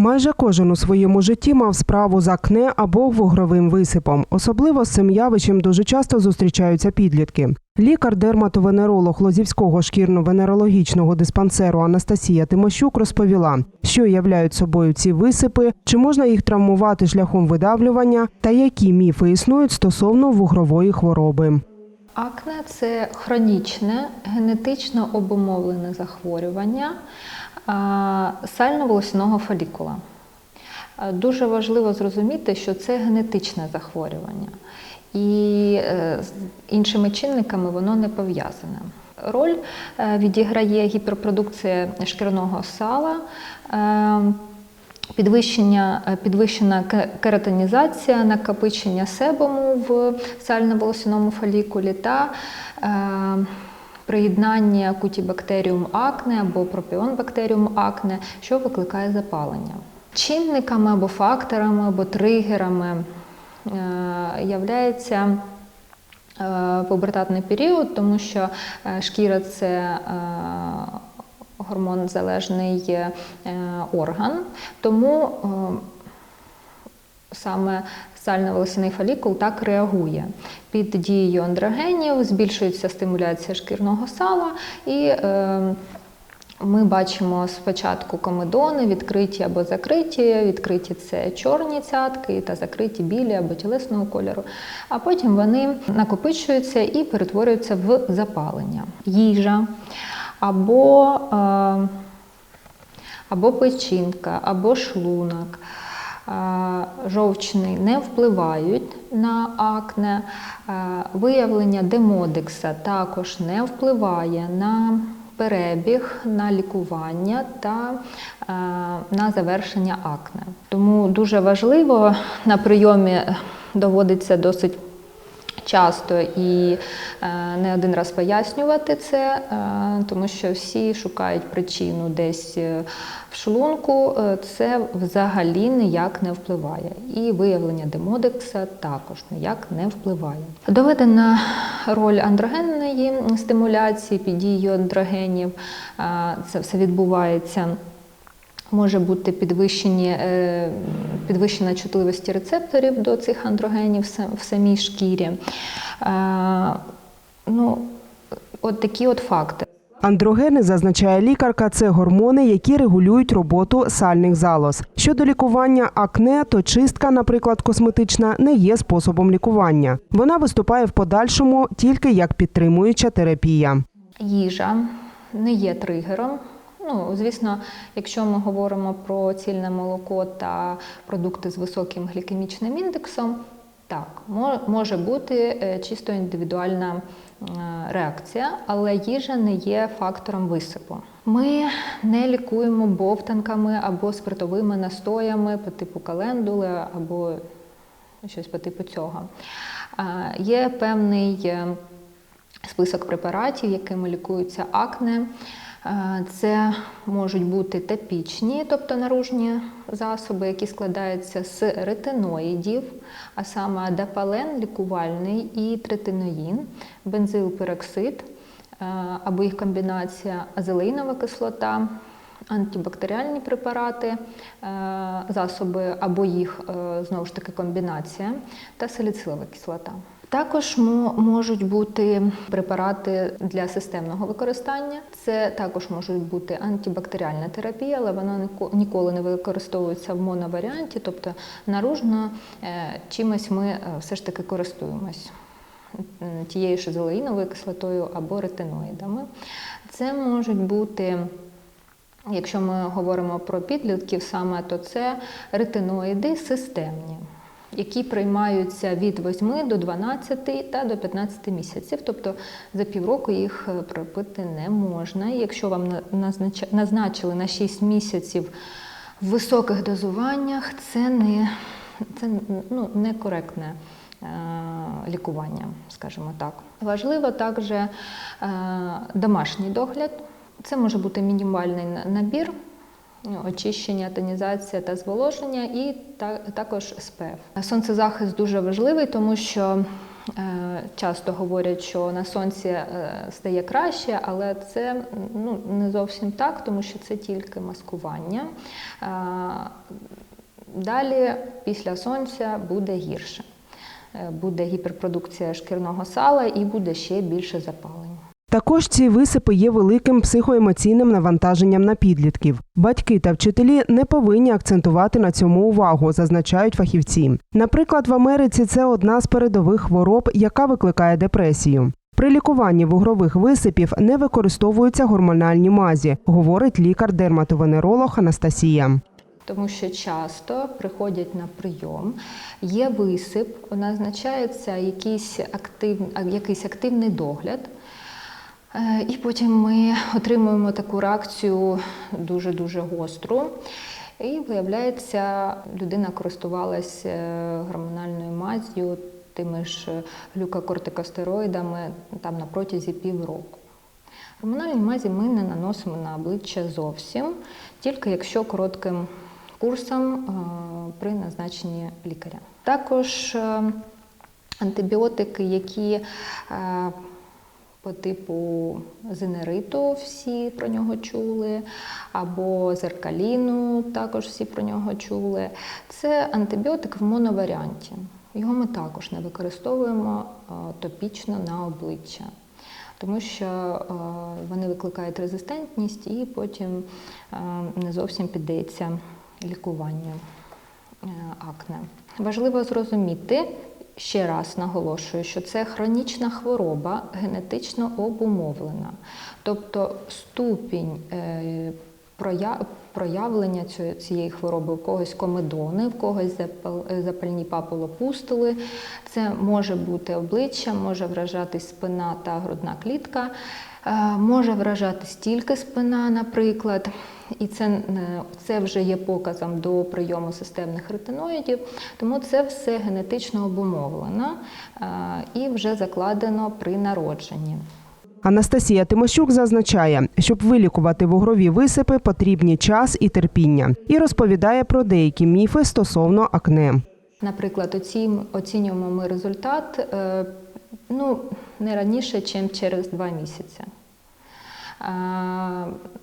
Майже кожен у своєму житті мав справу з акне або вугровим висипом. Особливо з цим явищем дуже часто зустрічаються підлітки. Лікар-дерматовенеролог Лозівського шкірно-венерологічного диспансеру Анастасія Тимощук розповіла, що являють собою ці висипи, чи можна їх травмувати шляхом видавлювання, та які міфи існують стосовно вугрової хвороби. Акне це хронічне, генетично обумовлене захворювання а, сально-волосяного фолікула. Дуже важливо зрозуміти, що це генетичне захворювання, і е, з іншими чинниками воно не пов'язане. Роль е, відіграє гіперпродукція шкірного сала. Підвищення, е, підвищена ке- кератинізація, накопичення себуму в сально-волосяному фолікулі та е, приєднання кутібактеріум акне або пропіон бактеріум акне, що викликає запалення. Чинниками або факторами або тригерами е, являється е, пубертатний період, тому що е, шкіра це гормонзалежний е, орган, тому е, саме сально-волосяний фолікул так реагує. Під дією андрогенів збільшується стимуляція шкірного сала і е, ми бачимо спочатку комедони, відкриті або закриті. Відкриті це чорні цятки та закриті білі або тілесного кольору. А потім вони накопичуються і перетворюються в запалення. Їжа або, е, або печінка, або шлунок. е, Жовчний не впливають на акне. Е, Виявлення демодекса також не впливає на перебіг, на лікування та на завершення акне. Тому дуже важливо на прийомі доводиться досить часто і е, не один раз пояснювати це, е, тому що всі шукають причину десь е, в шлунку. Це взагалі ніяк не впливає. І виявлення демодекса також ніяк не впливає. Доведена роль андрогенної стимуляції під дією андрогенів. Це все відбувається. Може бути підвищені, е, підвищена чутливості рецепторів до цих андрогенів в самій шкірі. Е, Ну, от такі от факти. Андрогени, зазначає лікарка, це гормони, які регулюють роботу сальних залоз. Щодо лікування акне, то чистка, наприклад, косметична, не є способом лікування. Вона виступає в подальшому тільки як підтримуюча терапія. Їжа не є тригером. Ну, звісно, якщо ми говоримо про цільне молоко та продукти з високим глікемічним індексом, так, може бути е, чисто індивідуальна реакція, але їжа не є фактором висипу. Ми не лікуємо бовтанками або спиртовими настоями по типу календули або щось по типу цього. Є певний е, список препаратів, якими лікуються акне. Це можуть бути топічні, тобто наружні засоби, які складаються з ретиноїдів, а саме адапален лікувальний і третиноїн, бензилпероксид або їх комбінація, азелеїнова кислота, антибактеріальні препарати, засоби або їх е, знову ж таки комбінація та саліцилова кислота. Також можуть бути препарати для системного використання. Це також можуть бути антибактеріальна терапія, але вона ніколи не використовується в моноваріанті, тобто наружно е, чимось ми е, все ж таки користуємось тією ж зелеїновою кислотою або ретиноїдами. Це можуть бути Якщо ми говоримо про підлітків саме, то це ретиноїди системні, які приймаються від 8 до 12 та до 15 місяців. Тобто за півроку їх е, пропити не можна. Якщо вам на- назнач- назначили на 6 місяців в високих дозуваннях, це не це ну, некоректне е, лікування, скажімо так. Важливо також е, домашній догляд. Це може бути мінімальний набір, очищення, тонізація та зволоження, і та- також СПФ. Сонцезахист дуже важливий, тому що Е, Часто говорять, що на сонці е, стає краще, але це ну, не зовсім так, тому що це тільки маскування. Е, Далі, після сонця, буде гірше. Буде гіперпродукція шкірного сала і буде ще більше запалень. Також ці висипи є великим психоемоційним навантаженням на підлітків. Батьки та вчителі не повинні акцентувати на цьому увагу, зазначають фахівці. Наприклад, в Америці це одна з передових хвороб, яка викликає депресію. При лікуванні вугрових висипів не використовуються гормональні мазі, говорить лікар-дерматовенеролог Анастасія. Тому що часто приходять на прийом, є висип, назначається якийсь, актив, якийсь активний догляд. Е, І потім ми отримуємо таку реакцію дуже-дуже гостру. І виявляється, людина користувалася е, гормональною маз'ю, тими ж глюкокортикостероїдами там на протязі півроку. Гормональні мазі ми не наносимо на обличчя зовсім, тільки якщо коротким курсом е, при назначенні лікаря. Також антибіотики, які по типу зенериту всі про нього чули, або зеркаліну також всі про нього чули. Це антибіотик в моноваріанті. Його ми також не використовуємо е, топічно на обличчя тому що е, вони викликають резистентність і потім е, не зовсім піддається лікуванню акне. Важливо зрозуміти. Ще раз наголошую, що це хронічна хвороба генетично обумовлена. Тобто ступінь е, проявлення цієї- хвороби у когось комедони, в когось е, запальні папулопустили. Це може бути обличчя, може вражатись спина та грудна клітка, е, може вражатись тільки спина, наприклад. І це, е, це вже є показом до прийому системних ретиноїдів, тому це все генетично обумовлено е, і вже закладено при народженні. Анастасія Тимощук зазначає, щоб вилікувати вугрові висипи, потрібні час і терпіння, і розповідає про деякі міфи стосовно акне. Наприклад, оці- оцінюємо ми результат е, ну, не раніше, ніж через два місяці.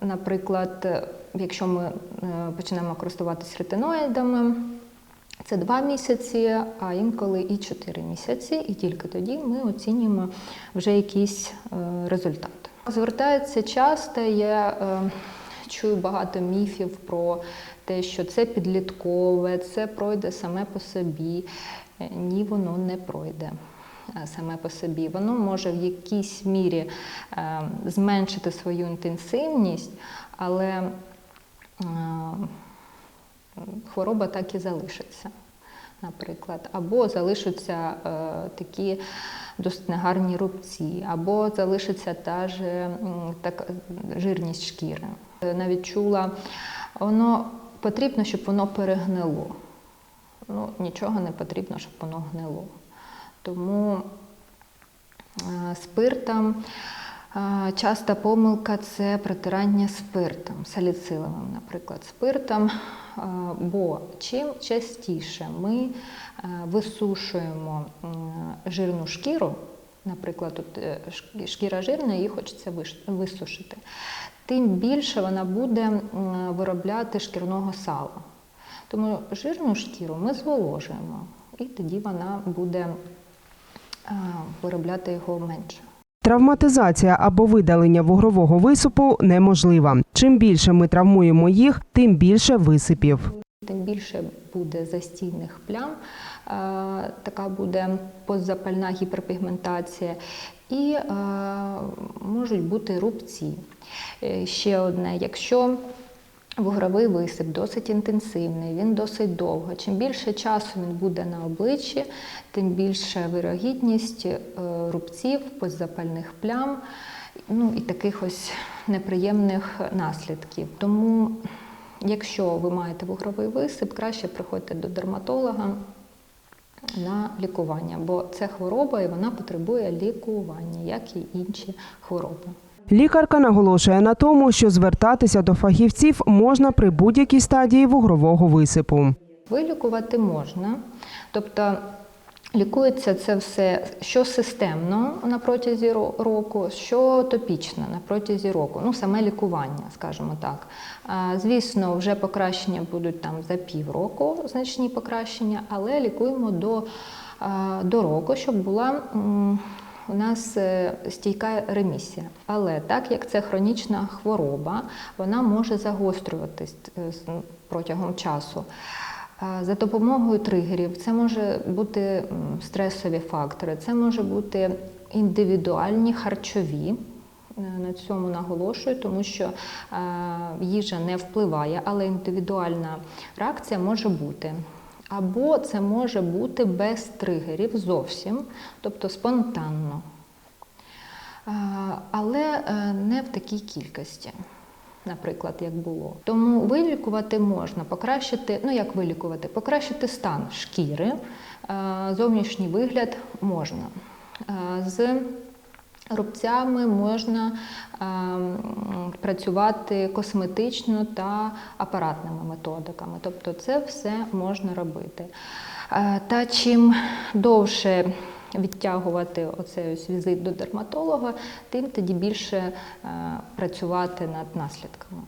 Наприклад, якщо ми е, почнемо користуватись ретиноїдами, це два місяці, а інколи і чотири місяці, і тільки тоді ми оцінюємо вже якийсь е, результат. Звертаються часто, я е, чую багато міфів про те, що це підліткове, це пройде саме по собі. Ні, воно не пройде саме по собі. Воно може в якійсь мірі е, зменшити свою інтенсивність, але е, хвороба так і залишиться, наприклад. Або залишаться е, такі досить негарні рубці, або залишиться та ж так, жирність шкіри. Е, Навіть чула, воно потрібно, щоб воно перегнило. Ну, нічого не потрібно, щоб воно гнило. Тому е, спиртом е, часта помилка це протирання спиртом, саліциловим, наприклад, спиртом. Е, Бо чим частіше ми висушуємо жирну шкіру, наприклад, тут шкіра жирна, її хочеться висушити, тим більше вона буде виробляти шкірного сала. Тому жирну шкіру ми зволожуємо, і тоді вона буде виробляти його менше. Травматизація або видалення вугрового висипу неможлива. Чим більше ми травмуємо їх, тим більше висипів. Тим більше буде застійних плям, така буде постзапальна гіперпігментація, і можуть бути рубці. Е, Ще одне, якщо вугровий висип досить інтенсивний, він досить довго. Чим більше часу він буде на обличчі, тим більше вирогідність е, рубців, постзапальних плям, ну і таких ось неприємних наслідків. Тому Якщо ви маєте вугровий висип, краще приходьте до дерматолога на лікування, бо це хвороба і вона потребує лікування, як і інші хвороби. Лікарка наголошує на тому, що звертатися до фахівців можна при будь-якій стадії вугрового висипу. Вилікувати можна, тобто Лікується це все що системно на протязі року, що топічно на протязі року. Ну, саме лікування, скажімо так. Звісно, вже покращення будуть там за півроку, значні покращення, але лікуємо до, до року, щоб була у нас е, стійка ремісія. Але так як це хронічна хвороба, вона може загострюватись е, протягом часу. За допомогою тригерів це може бути стресові фактори, це може бути індивідуальні харчові. Е, На цьому наголошую, тому що е, їжа не впливає, але індивідуальна реакція може бути. Або це може бути без тригерів зовсім, тобто спонтанно. Але е, не в такій кількості, наприклад, як було. Тому вилікувати можна, покращити, ну як вилікувати, покращити стан шкіри, е, зовнішній вигляд можна. Е, З рубцями можна е, працювати косметично та апаратними методиками. Тобто це все можна робити. Е, Та чим довше відтягувати оцей ось візит до дерматолога, тим тоді більше е, працювати над наслідками.